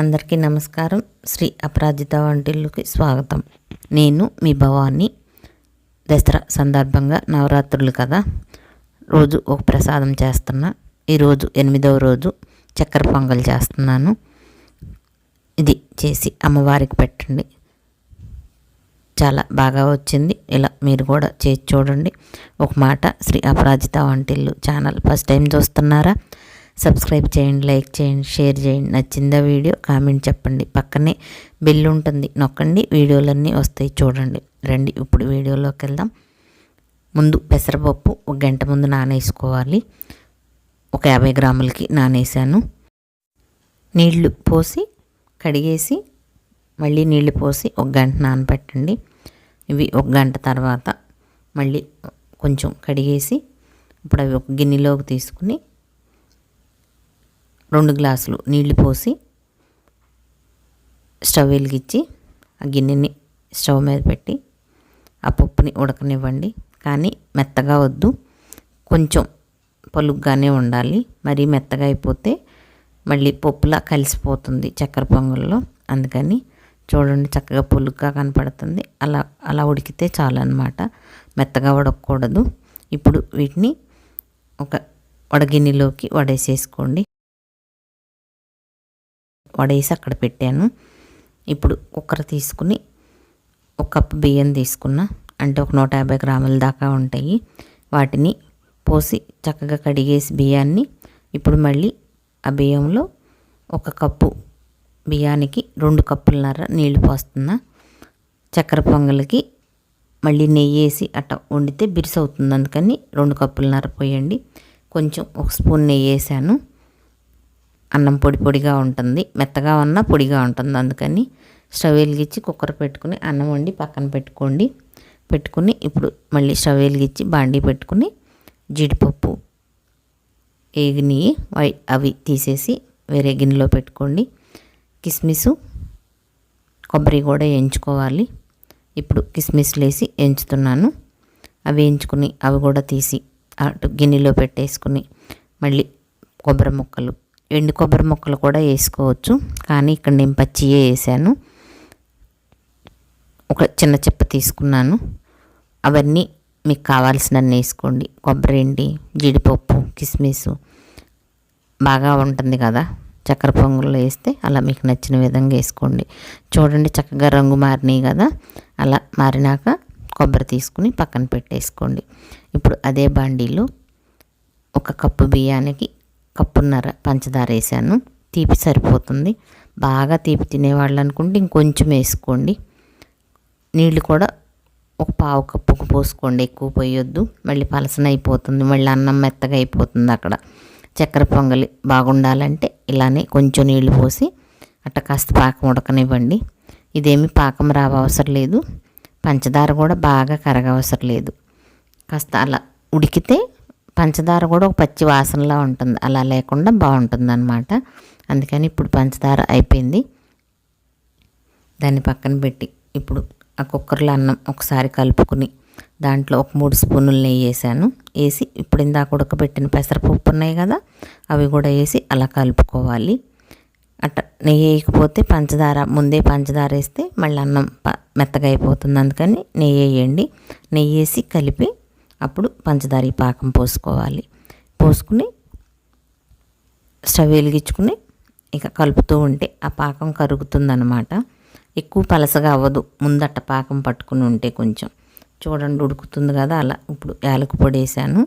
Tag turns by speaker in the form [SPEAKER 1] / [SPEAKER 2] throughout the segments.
[SPEAKER 1] అందరికీ నమస్కారం. శ్రీ అపరాజిత వంటిల్లుకి స్వాగతం. నేను మీ భవాని. దసరా సందర్భంగా నవరాత్రులు కదా. రోజు ఒక ప్రసాదం చేస్తున్నా. ఈరోజు ఎనిమిదవ రోజు చక్కెర పొంగల్ చేస్తున్నాను. ఇది చేసి అమ్మవారికి పెట్టండి. చాలా బాగా వచ్చింది. ఇలా మీరు కూడా చేసి చూడండి. ఒక మాట శ్రీ అపరాజిత వంటిల్లు ఛానల్ ఫస్ట్ టైం చూస్తున్నారా? సబ్స్క్రైబ్ చేయండి లైక్ చేయండి షేర్ చేయండి. నచ్చిందా వీడియో కామెంట్ చెప్పండి. పక్కనే బెల్ ఉంటుంది. నొక్కండి. వీడియోలన్నీ వస్తాయి చూడండి. రండి ఇప్పుడు వీడియోలోకి వెళ్దాం. ముందు పెసరపప్పు ఒక గంట ముందు నానేసుకోవాలి. ఒక యాభై గ్రాములకి నానేసాను. నీళ్ళు పోసి కడిగేసి మళ్ళీ నీళ్ళు పోసి ఒక గంట నానబెట్టండి ఇవి ఒక గంట తర్వాత మళ్ళీ కొంచెం కడిగేసి ఇప్పుడు అవి ఒక గిన్నెలోకి తీసుకుని రెండు గ్లాసులు నీళ్ళు పోసి స్టవ్ వెలిగించి ఆ గిన్నెని స్టవ్ మీద పెట్టి ఆ పప్పుని ఉడకనివ్వండి. కానీ మెత్తగా వద్దు. కొంచెం పలుగ్గానే ఉండాలి. మరీ మెత్తగా అయిపోతే మళ్ళీ పప్పులా కలిసిపోతుంది చక్కెర పొంగల్లో. అందుకని చూడండి చక్కగా పొలుగ్గా కనపడుతుంది. అలా అలా ఉడికితే చాలన్నమాట. అనమాట మెత్తగా ఉడకకూడదు. ఇప్పుడు వీటిని ఒక వడగిన్నెలోకి వడేసేసుకోండి. వడేసి అక్కడ పెట్టాను. ఇప్పుడు కుక్కర్ తీసుకుని ఒక కప్పు బియ్యం తీసుకున్న అంటే ఒక నూట యాభై గ్రాముల దాకా ఉంటాయి. వాటిని పోసి చక్కగా కడిగేసి బియ్యాన్ని ఇప్పుడు మళ్ళీ ఆ బియ్యంలో ఒక కప్పు బియ్యానికి రెండు కప్పులన్నర నీళ్ళు పోస్తున్నా. చక్కెర పొంగల్కి మళ్ళీ నెయ్యి వేసి అట్ట వండితే బిరిసి అవుతుంది అందుకని రెండు కప్పులన్నర పోయండి. కొంచెం ఒక స్పూన్ నెయ్యి వేసాను అన్నం పొడి పొడిగా ఉంటుంది. మెత్తగా ఉన్న పొడిగా ఉంటుంది. అందుకని స్టవ్ వెలిగించి కుక్కర్ పెట్టుకుని అన్నం వండి పక్కన పెట్టుకోండి. పెట్టుకుని ఇప్పుడు మళ్ళీ స్టవ్ వెలిగించి బాండీ పెట్టుకుని జీడిపప్పు ఏగిని అవి తీసేసి వేరే గిన్నెలో పెట్టుకోండి. కిస్మిస్ కొబ్బరి కూడా వేయించుకోవాలి ఇప్పుడు కిస్మిస్లు వేసి ఎంచుతున్నాను. అవి ఎంచుకుని అవి కూడా తీసి అటు గిన్నెలో పెట్టేసుకుని మళ్ళీ కొబ్బరి ముక్కలు ఎండు కొబ్బరి ముక్కలు కూడా వేసుకోవచ్చు. కానీ ఇక్కడ నేను పచ్చియే వేసాను. ఒక చిన్న చెప్ప తీసుకున్నాను. అవన్నీ మీకు కావాల్సినన్ని వేసుకోండి. కొబ్బరి ఎండి జీడిపప్పు కిస్మిస్ బాగా ఉంటుంది కదా. చక్కెర పొంగుల్లో వేస్తే అలా మీకు నచ్చిన విధంగా వేసుకోండి. చూడండి చక్కగా రంగు మారినాయి కదా. అలా మారినాక కొబ్బరి తీసుకుని పక్కన పెట్టేసుకోండి. ఇప్పుడు అదే బాండీలో ఒక కప్పు బియ్యానికి కప్పున్నర పంచదార వేసాను. తీపి సరిపోతుంది. బాగా తీపి తినేవాళ్ళు అనుకుంటే ఇంకొంచెం వేసుకోండి. నీళ్ళు కూడా ఒక పావు కప్పుకు పోసుకోండి. ఎక్కువ పోయొద్దు. మళ్ళీ పలసన అయిపోతుంది. మళ్ళీ అన్నం మెత్తగా అయిపోతుంది అక్కడ. చక్కెర పొంగలి బాగుండాలంటే ఇలానే కొంచెం నీళ్ళు పోసి అట్ట కాస్త పాకం ఉడకనివ్వండి. ఇదేమి పాకం రావవసరం లేదు. పంచదార కూడా బాగా కరగవసరం లేదు. కాస్త అలా ఉడికితే పంచదార కూడా ఒక పచ్చి వాసనలా ఉంటుంది. అలా లేకుండా బాగుంటుంది అనమాట అందుకని ఇప్పుడు పంచదార అయిపోయింది. దాన్ని పక్కన పెట్టి ఇప్పుడు ఆ కుక్కర్లో అన్నం ఒకసారి కలుపుకుని దాంట్లో ఒక మూడు స్పూనులు నెయ్యి వేసాను. వేసి ఇప్పుడు ఇందాక ఉడకబెట్టిన పెసరపప్పు ఉన్నాయి కదా అవి కూడా వేసి అలా కలుపుకోవాలి. అట్ట నెయ్యి వేయకపోతే పంచదార ముందే పంచదార వేస్తే మళ్ళీ అన్నం మెత్తగా అయిపోతుంది. అందుకని నెయ్యి వేయండి. నెయ్యి వేసి కలిపి అప్పుడు పంచదార పాకం పోసుకోవాలి. పోసుకుని స్టవ్ వెలిగించుకుని ఇక కలుపుతూ ఉంటే ఆ పాకం కరుగుతుందనమాట ఎక్కువ పలసగా అవ్వదు. ముందట్ట పాకం పట్టుకుని ఉంటే కొంచెం. చూడండి ఉడుకుతుంది కదా అలా. ఇప్పుడు యాలకు పొడి వేసాను.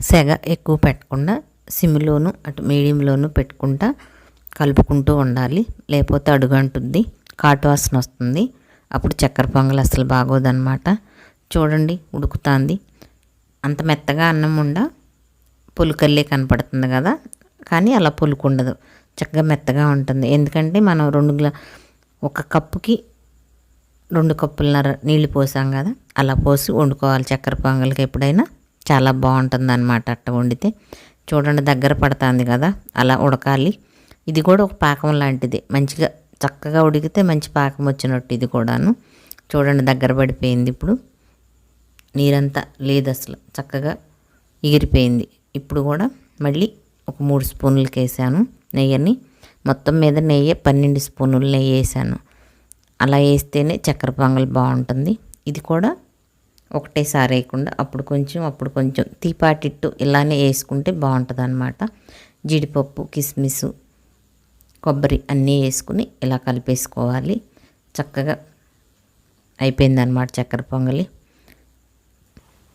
[SPEAKER 1] సెగ ఎక్కువ పెట్టకుండా సిమ్లోను అటు మీడియంలోను పెట్టుకుంటా కలుపుకుంటూ ఉండాలి. లేకపోతే అడుగంటుంది కాటు వాసన వస్తుంది. అప్పుడు చక్కెర పొంగల్ అసలు బాగోదన్నమాట. చూడండి ఉడుకుతుంది. అంత మెత్తగా అన్నం ఉండ పులుకల్లే కనపడుతుంది కదా. కానీ అలా పులుకు ఉండదు చక్కగా మెత్తగా ఉంటుంది. ఎందుకంటే మనం రెండు గ్లా ఒక కప్పుకి రెండు కప్పులన్నర నీళ్ళు పోసాం కదా. అలా పోసి వండుకోవాలి. చక్కెర పొంగల్కి ఎప్పుడైనా చాలా బాగుంటుంది అనమాట అట్ట వండితే. చూడండి దగ్గర పడుతుంది కదా. అలా ఉడకాలి. ఇది కూడా ఒక పాకం లాంటిది. మంచిగా చక్కగా ఉడికితే మంచి పాకం వచ్చినట్టు ఇది కూడాను. చూడండి దగ్గర పడిపోయింది ఇప్పుడు. నీరంతా లేదు అసలు. చక్కగా ఎగిరిపోయింది. ఇప్పుడు కూడా మళ్ళీ ఒక మూడు స్పూన్లకి వేసాను నెయ్యిని. మొత్తం మీద నెయ్యి పన్నెండు స్పూనులు నెయ్యి వేసాను. అలా వేస్తేనే చక్కెర పొంగల్ బాగుంటుంది. ఇది కూడా ఒకటేసారి వేయకుండా అప్పుడు కొంచెం అప్పుడు కొంచెం తీపాటిట్టు ఇలానే వేసుకుంటే బాగుంటుంది అనమాట జీడిపప్పు కిస్మిస్ కొబ్బరి అన్నీ వేసుకుని ఇలా కలిపేసుకోవాలి. చక్కగా అయిపోయిందనమాట చక్కెర పొంగలి.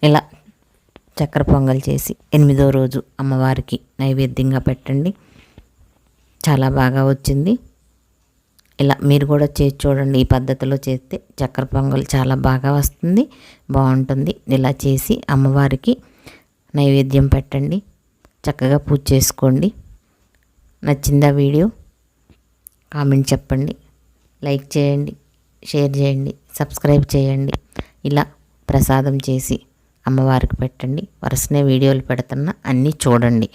[SPEAKER 1] ఇలా చక్కెర పొంగల్ చేసి ఎనిమిదో రోజు అమ్మవారికి నైవేద్యంగా పెట్టండి. చాలా బాగా వచ్చింది. ఇలా మీరు కూడా చేసి చూడండి. ఈ పద్ధతిలో చేస్తే చక్కెర పొంగల్ చాలా బాగా వస్తుంది. బాగుంటుంది. ఇలా చేసి అమ్మవారికి నైవేద్యం పెట్టండి. చక్కగా పూజ చేసుకోండి. నచ్చిందా వీడియో? కామెంట్ చెప్పండి. లైక్ చేయండి. షేర్ చేయండి. సబ్స్క్రైబ్ చేయండి. ఇలా ప్రసాదం చేసి అమ్మవారికి పెట్టండి. వరుసనే వీడియోలు పెడుతున్నా. అన్నీ చూడండి.